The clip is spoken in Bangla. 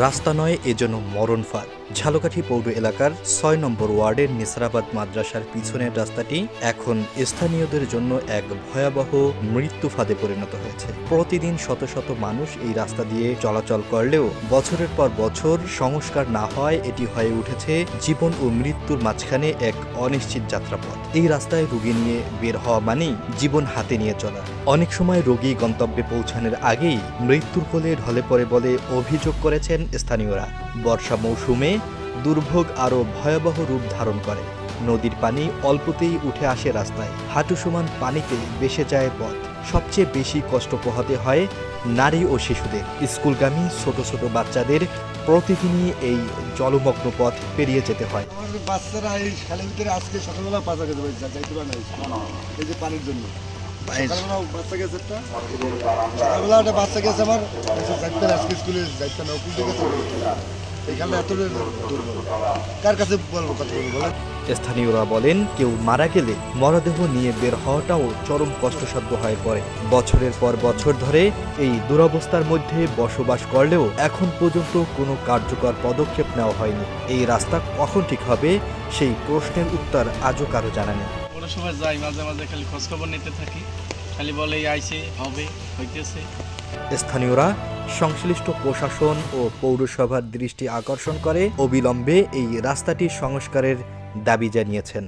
রাস্তা নয় এজন্য মরণ ফাঁদ। ঝালকাঠি পৌর এলাকার ছয় নম্বর ওয়ার্ডের নিসরাবাদ মাদ্রাসার পিছনের রাস্তাটি এখন স্থানীয়দের জন্য এক ভয়াবহ মৃত্যু ফাঁদে পরিণত হয়েছে। প্রতিদিন শত শত মানুষ এই রাস্তা দিয়ে চলাচল করলেও বছরের পর বছর সংস্কার না হয়, এটি হয়ে উঠেছে জীবন ও মৃত্যুর মাঝখানে এক অনিশ্চিত যাত্রাপথ। এই রাস্তায় রোগী নিয়ে বের হওয়া মানেই জীবন হাতে নিয়ে চলা। অনেক সময় রোগী গন্তব্যে পৌঁছানোর আগেই মৃত্যুর কোলে ঢলে পড়ে বলে অভিযোগ করেছেন স্থানীয়রা। বর্ষা মৌসুমে দুর্ভোগ আরও ভয়াবহ রূপ ধারণ করে। নদীর পানি অল্পতেই উঠে আসে রাস্তায়। হাঁটু সমান পানিতে বেসে যায় পথ। সবচেয়ে বেশি কষ্ট পোহাতে হয় নারী ও শিশুদের। স্কুলগামী ছোট ছোট বাচ্চাদের প্রতিদিনই এই জলমগ্ন পথ পেরিয়ে যেতে হয়। বাচ্চারা এই খালের আজকে সকালবেলা পাতা খেতে পারছে যাইতে পারে না এই যে পানির জন্য। সকালবেলা একটা। বাচ্চা গেছে আমার। যাইতে আজকে স্কুলে যাইতে না উকিল গেছে এখানে এত দুর্বল কার কাছে বলব কথা বলব স্থানীয়রা বলেন কেউ মারা গেলে মরদেহ নিয়ে বের হওয়াটাও চরম কষ্টসাধ্য হয়ে পড়ে। বছরের পর বছর ধরে এই দুরবস্থার মধ্যে বসবাস করলেও এখন পর্যন্ত কোনো কার্যকর পদক্ষেপ নেওয়া হয়নি। এই রাস্তা কখন ঠিক হবে সেই প্রশ্নের উত্তর আজও কারও জানা নেই। পৌরসভায় যাই, মাঝে মাঝে খালি খোঁজখবর নিতে থাকি। খালি বলে আইছে, হবে, হইতেছে। স্থানীয়রা সংশ্লিষ্ট প্রশাসন ও পৌরসভার দৃষ্টি আকর্ষণ করে অবিলম্বে এই রাস্তাটি সংস্কারের দাবি জানিয়েছেন।